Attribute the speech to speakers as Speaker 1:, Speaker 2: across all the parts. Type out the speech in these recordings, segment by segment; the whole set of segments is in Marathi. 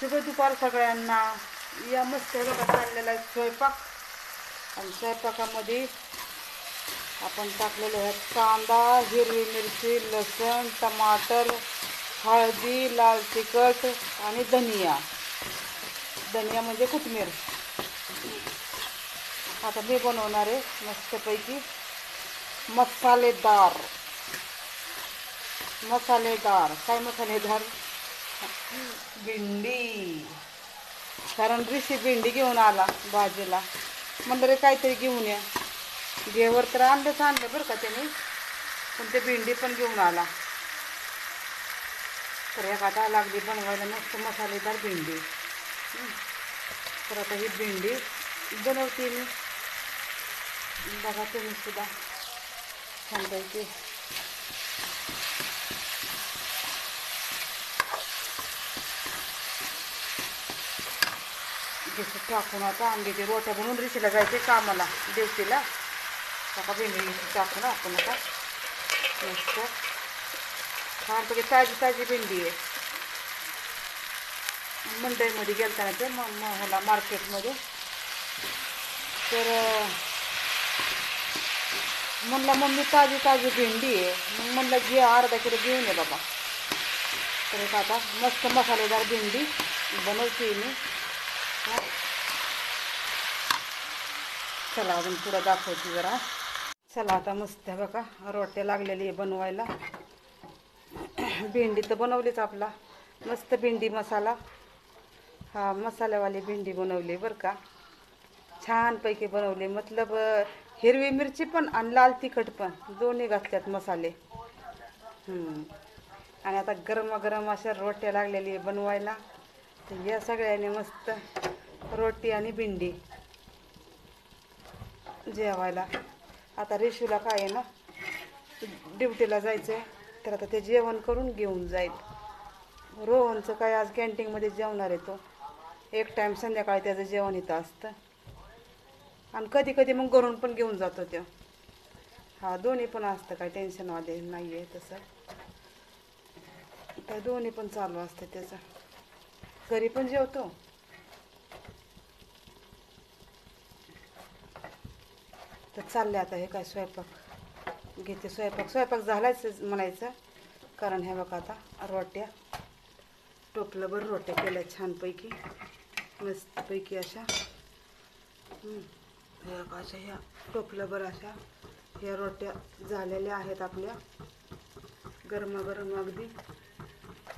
Speaker 1: शुभ दुपार सगळ्यांना. या मस्त हे बघा चाललेला आहे स्वयंपाक. आणि स्वयंपाकामध्ये आपण टाकलेले आहेत कांदा हिरवी मिरची लसूण टमाटर हळदी लाल तिखट आणि धनिया. धनिया म्हणजे कोथिंबीर. आता मी बनवणार आहे मस्तपैकी मसालेदार. मसालेदार. काय मसालेदार? भेंडी. कारण ऋषी भेंडी घेऊन आला भाजीला. म्हणलं रे काहीतरी घेऊन या. घेवर तर आणलंच आणलं बरं का त्याने. पण ते भेंडी पण घेऊन आला. तर एक आता लागली बनवायला मस्त मसालेदार भेंडी. तर आता ही भेंडी बनवते मी. बघा तुम्ही सुद्धा. छानपैकी जसं टाकून आता अंड्याची रोट्या बनवून रिशीला जायचे कामाला देवतीला. आता भेंडी टाकून आपण आता मस्त. छानपैकी ताजी ताजी भेंडी आहे. मंडईमध्ये गेलताना ते मग ह्याला मार्केटमध्ये. तर म्हणलं मम्मी ताजी ताजी भेंडी आहे. मग म्हणलं घे अर्धा किलो घेऊन ये बाबा. तर आता मस्त मसालेदार भेंडी बनवते मी. चला अजून पुढं दाखवते जरा. चला आता मस्त बघा रोट्या लागलेली आहे बनवायला. भेंडी तर बनवलीच आपला. मस्त भेंडी मसाला. हा मसाल्यावाली भेंडी बनवली बरं का. छानपैकी बनवली मतलब हिरवी मिरची पण आणि लाल तिखट पण. दोन्ही घातल्यात मसाले. आणि आता गरमागरम अशा रोट्या लागलेली आहे बनवायला. तर या सगळ्याने मस्त रोटी आणि भिंडी जेवायला. आता रेशूला काय आहे ना ड्युटीला जायचं आहे तर आता ते जेवण करून घेऊन जाईल. रोहनचं काय आज कॅन्टीनमध्ये जेवणार आहे तो. एक टाईम संध्याकाळी त्याचं जेवण इथं असतं. आणि कधी कधी मग घरून पण घेऊन जातो तो. हा दोन्ही पण असतं काय टेन्शनवाले नाही आहे तसं. तर दोन्ही पण चालू असतं त्याचं. घरी पण जेवतो. तर चालले आता हे काय स्वयंपाक. घेते स्वयंपाक. स्वयंपाक झालाच म्हणायचं. कारण हे बघा आता रोट्या. टोपलंभर रोट्या केल्या छानपैकी. मस्तपैकी अशा. हे बघा अशा ह्या टोपलंभर अशा ह्या रोट्या झालेल्या आहेत आपल्या. गरमागरम अगदी.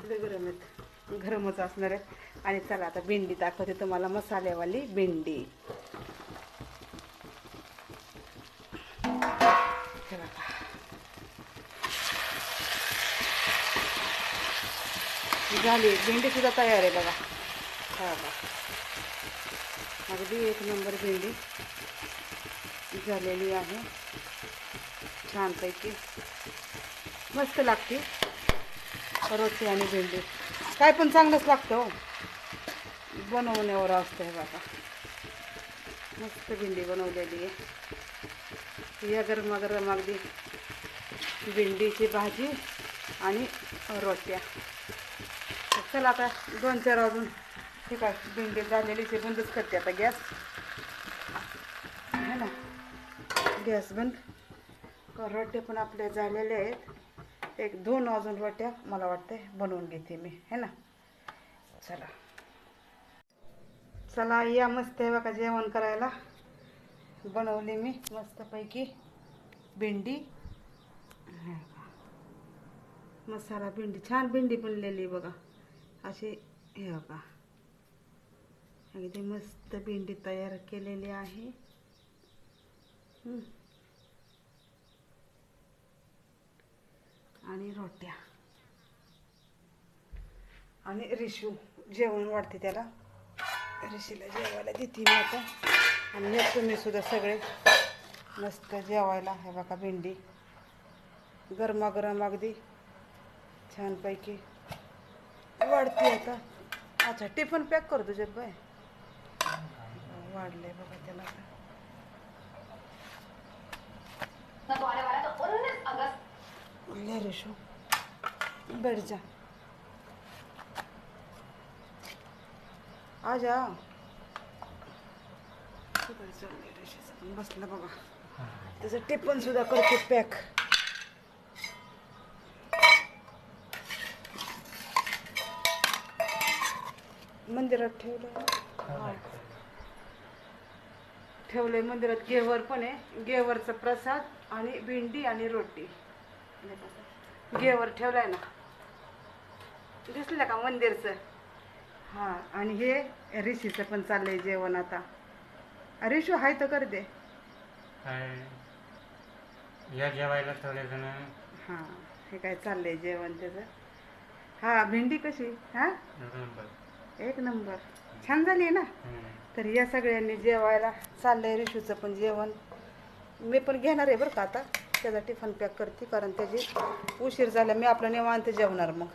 Speaker 1: लय गरम आहेत. गरमच असणार आहे. आणि चला आता भेंडी दाखवते तुम्हाला मसाल्यावाली भेंडी. हे बघा. झाली भेंडी सुद्धा तयार आहे बघा हा बघा अगदी एक नंबर भेंडी झालेली आहे छानपैकी मस्त लागते रोटी आणि भेंडी। काय पण चांगलंच लागतं हो। बनवण्यावर असतं हे बघा मस्त भेंडी बनवलेली आहे। या गरमागरम अगदी भेंडीची भाजी आणि रोट्या. चला आता दोन चार वाजून ठीक आहे भेंडी झालेली ते बंदच करते आता गॅस. है ना. गॅस बंद. रोट्या पण आपल्या झालेल्या आहेत. एक दोन वाजून रोट्या मला वाटते बनवून घेते मी. है ना? चला. चला या मस्त आहे बघा जेवण करायला. बनवली मी मस्तपैकी. भेंडी. हे मसाला भेंडी छान भेंडी बनलेली बघा. अशी हे बघा अगदी मस्त भेंडी तयार केलेली आहे. आणि रोट्या. आणि रिशू जेवण वाढते त्याला. रिशीला जेवायला देते मी आता. आणि या तुम्ही सुद्धा सगळे मस्त जेवायला हे बघा भेंडी. गरमागरम अगदी छानपैकी वाढते आता. अच्छा टिफन पॅक कर तुझ्यात बाय. वाढले बघा त्याला आता. ले रिशू बैठ जा. आजा सगळं चाललंय रेषेचं पण बसलं बघा. त्याचं टिफन सुद्धा करते पॅक मंदिरात ठेवलं ठेवलंय मंदिरात गेवर पण आहे. गेवरचा प्रसाद आणि भेंडी आणि रोटी. गेवर ठेवलाय ना. दिसलं का मंदिरचं? हां आणि हे ऋषीचं पण चाललंय जेवण आता. ऋषू हाय तर कर दे.
Speaker 2: काय या जेवायला थोडेजण
Speaker 1: हां हे काय चाललंय जेवण त्याचं? हा भेंडी कशी? हां? एक नंबर. छान झाली आहे ना? तर या सगळ्यांनी जेवायला चाललंय ऋषूचं पण जेवण. मी पण घेणार आहे बरं का आता. त्याचा टिफन पॅक करते कारण त्याची उशीर झाला. मी आपलं निवांत जेवणार मग.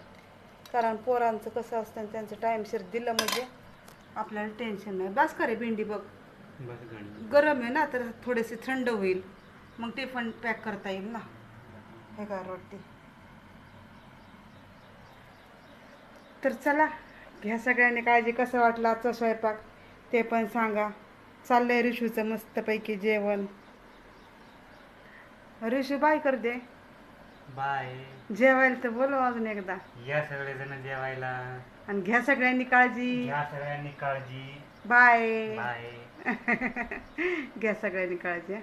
Speaker 1: कारण पोरांचं कसं असतं त्यांचं टाईमशीर दिलं म्हणजे आपल्याला टेन्शन नाही. बास करे भेंडी बघ. गरम आहे. ना तर थोडेसे थंड होईल. मग टिफन पॅक करता येईल ना. हे का रोटी. तर चला घ्या सगळ्यांनी काळजी. कसं वाटलं आजचा स्वयंपाक? ते पण सांगा. चाललंय ऋषूचं मस्तपैकी जेवण. ऋषू बाय कर दे.
Speaker 2: बाय
Speaker 1: जेवायला तर बोलव अजून एकदा.
Speaker 2: या सगळेजण जेवायला.
Speaker 1: आणि घ्या सगळ्यांनी काळजी.
Speaker 2: या सगळ्यांनी काळजी.
Speaker 1: बाय
Speaker 2: बाय
Speaker 1: घ्या सगळ्यांनी काळजी.